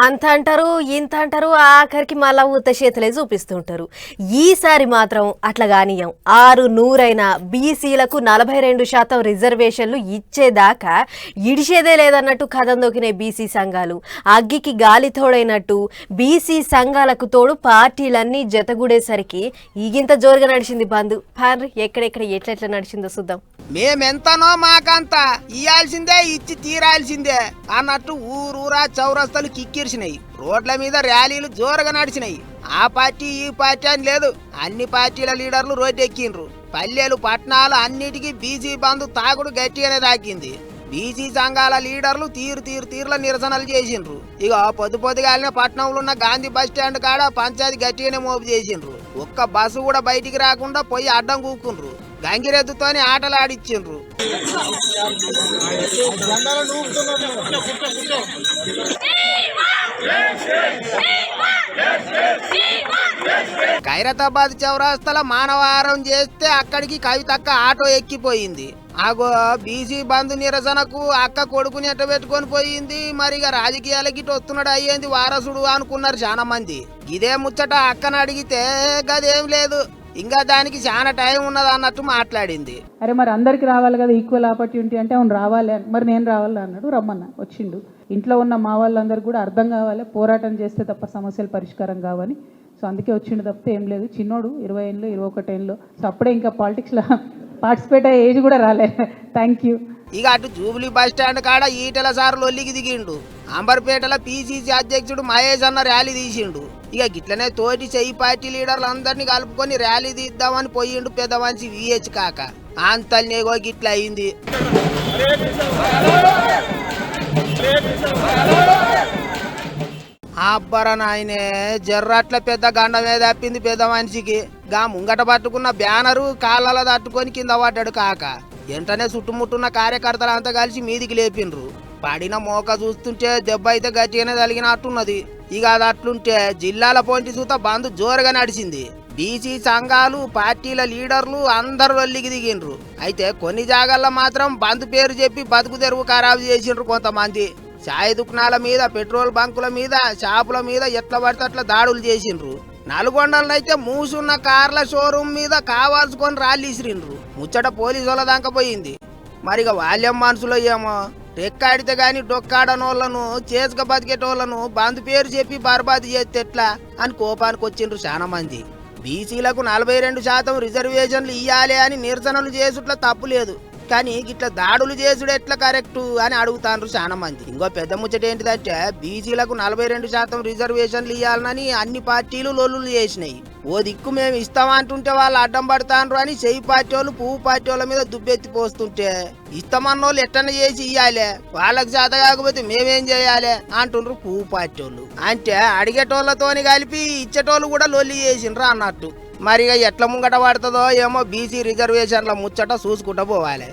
అంత అంటారు ఇంత అంటారు ఆఖరికి మళ్ళా ఉత్త చేతులే చూపిస్తుంటారు. ఈసారి మాత్రం అట్లా కానీయం. ఆరు నూరైన బీసీలకు నలభై రెండు శాతం రిజర్వేషన్లు ఇచ్చేదాకా ఇడిచేదే లేదన్నట్టు కథం దొకినే బీసీ సంఘాలు. అగ్గికి గాలి తోడైనట్టు బీసీ సంఘాలకు తోడు పార్టీలన్నీ జతగూడేసరికి ఈగింత జోరుగా నడిచింది బంధు. పాన్రి ఎక్కడెక్కడ ఎట్లెట్లా నడిచిందో చూద్దాం. మేమెంతనో మాకంత ఇయ్యాల్సిందే ఇచ్చి తీరాల్సిందే అన్నట్టు ఊరూరా చౌరస్తలు కిక్కిరిసినాయి రోడ్ల మీద ర్యాలీలు జోరుగా నడిచినాయి. ఆ పార్టీ ఈ పార్టీ అని లేదు. అన్ని పార్టీల లీడర్లు రోడ్డు ఎక్కిండ్రు పల్లెలు పట్టణాలు అన్నిటికీ బీజీ బంధు తాగుడు గట్టిగానే తాకింది. బీసీ సంఘాల లీడర్లు తీరు తీరు తీరుల నిరసనలు చేసిండ్రు. ఇక పొద్దు పొద్దుగాలిన పట్టణంలో ఉన్న గాంధీ బస్ స్టాండ్ కాడ పంచాయతీ గట్టిగానే మోపు చేసిండ్రు. ఒక్క బస్సు కూడా బయటికి రాకుండా పోయి అడ్డం కూకుండ్రు. గంగిరెద్దుతోనే ఆటలు ఆడిచ్చిండ్రు ఖైరతాబాద్ చౌరాస్తల మానవారం చేస్తే అక్కడికి కవితక్క ఆటో ఎక్కిపోయింది. ఆగో బీసీ బంధు నిరసనకు అక్క కొడుకుని ఎట్ట పెట్టుకొని పోయింది? మరి ఇక రాజకీయాలకి ఇటు వస్తున్నాడు అయ్యేంది వారసుడు అనుకున్నారు చాలా మంది ఇదే ముచ్చట అక్కను అడిగితే గదేం లేదు. ఇంకా దానికి చాలా టైం ఉన్నది అన్నట్టు మాట్లాడింది. అరే మరి అందరికి రావాలి కదా ఈక్వల్ ఆపర్చునిటీ అంటే అవును రావాలి అని. మరి నేను రావాలి అన్నాడు రమ్మన్న వచ్చిండు. ఇంట్లో ఉన్న మా వాళ్ళందరికీ కూడా అర్థం కావాలి పోరాటం చేస్తే తప్ప సమస్యలు పరిష్కారం కావని. సో అందుకే వచ్చిండు తప్పితే ఏం లేదు. చిన్నోడు ఇరవై ఏళ్ళు ఇరవై ఒకటి ఏళ్ళు. సో అప్పుడే ఇంకా పాలిటిక్స్లో పార్టిసిపేట్ అయ్యే ఏజ్ కూడా రాలే. థ్యాంక్ యూ ఇక అటు జూబ్లీ బస్ స్టాండ్ కాడ ఈటల సార్ లొల్లికి దిగిండు. అంబర్పేటల పిసిసి అధ్యక్షుడు మహేష్ అన్న ర్యాలీ తీసిండు. ఇక గిట్లనే తోటి చెయ్యి పార్టీ లీడర్లు అందరినీ కలుపుకొని ర్యాలీ తీద్దామని పోయిండు పెద్ద మనిషి విహెచ్ కాక. అంతల్నేగో గిట్ల అయింది. అబ్బర నాయనే జర్రట్ల పెద్ద గండమే తప్పింది పెద్ద మనిషికి. గా ముంగట పట్టుకున్న బ్యానరు కాళ్ళలో తట్టుకొని కింద పడ్డాడు కాక. వెంటనే చుట్టుముట్టున్న కార్యకర్తలు అంతా కలిసి మీదికి లేపిండ్రు. పడిన మోక చూస్తుంటే దెబ్బ అయితే గట్టిగానే తగిలినట్టున్నది. ఇక అది అట్లుంటే జిల్లాల పొంటి చూత బంద్ జోరుగా నడిచింది. బీసీ సంఘాలు పార్టీల లీడర్లు అందరు లొల్లికి దిగిండ్రు. అయితే కొన్ని జాగాల్లో మాత్రం బంద్ పేరు చెప్పి బతుకు తెరువు ఖరాబు చేసిండ్రు కొంతమంది. చాయ్ దుకాణాల మీద పెట్రోల్ బంకుల మీద షాపుల మీద ఎట్ల పడితే అట్లా దాడులు చేసిండ్రు. నల్గొండలనైతే మూసున్న కార్ల షోరూమ్ మీద కావాల్సుకొని రాళ్ళు ఇసిరిండ్రు. ముచ్చట పోలీసు వాళ్ళ దాకా పోయింది. మరిగ వాళ్ళేం మనసులో ఏమో రెక్కాడితే గాని డొక్కాడనోళ్ళను చేసుక బతికేటోళ్ళను బంద్ పేరు చెప్పి బర్బాదు చేస్తే ఎట్లా అని కోపానికి వచ్చిండ్రు చాలా మంది. బీసీలకు నలభై రెండు శాతం రిజర్వేషన్లు ఇయ్యాలి అని నిరసనలు చేసుట్ల తప్పు లేదు. కానీ ఇట్లా దాడులు చేసుడు ఎట్లా కరెక్టు అని అడుగుతాండ్రు చాలా మంది. ఇంకో పెద్ద ముచ్చట ఏంటిదంటే బీసీలకు నలభై రెండు శాతం రిజర్వేషన్లు ఇవ్వాలని అన్ని పార్టీలు లొల్లులు చేసినాయి. ఓ దిక్కు మేము ఇస్తామంటుంటే వాళ్ళు అడ్డం పడతాండ్రు అని చెయ్యి పార్టీ వాళ్ళు పువ్వు పార్టీ వాళ్ళ మీద దుబ్బెత్తి పోస్తుంటే ఇస్తామన్నోళ్ళు ఎట్టన చేసి ఇయ్యాలే వాళ్ళకి చేత కాకపోతే మేమేం చేయాలి అంటుండ్రు పువ్వు పార్టీ వాళ్ళు అంటే అడిగేటోళ్ళతోని కలిపి ఇచ్చేటోళ్ళు కూడా లొల్లి చేసిండ్రు అన్నట్టు. మరి ఎట్ల ముంగట పడుతుందో ఏమో బీసీ రిజర్వేషన్ల ముచ్చట చూసుకుంటూ పోవాలి.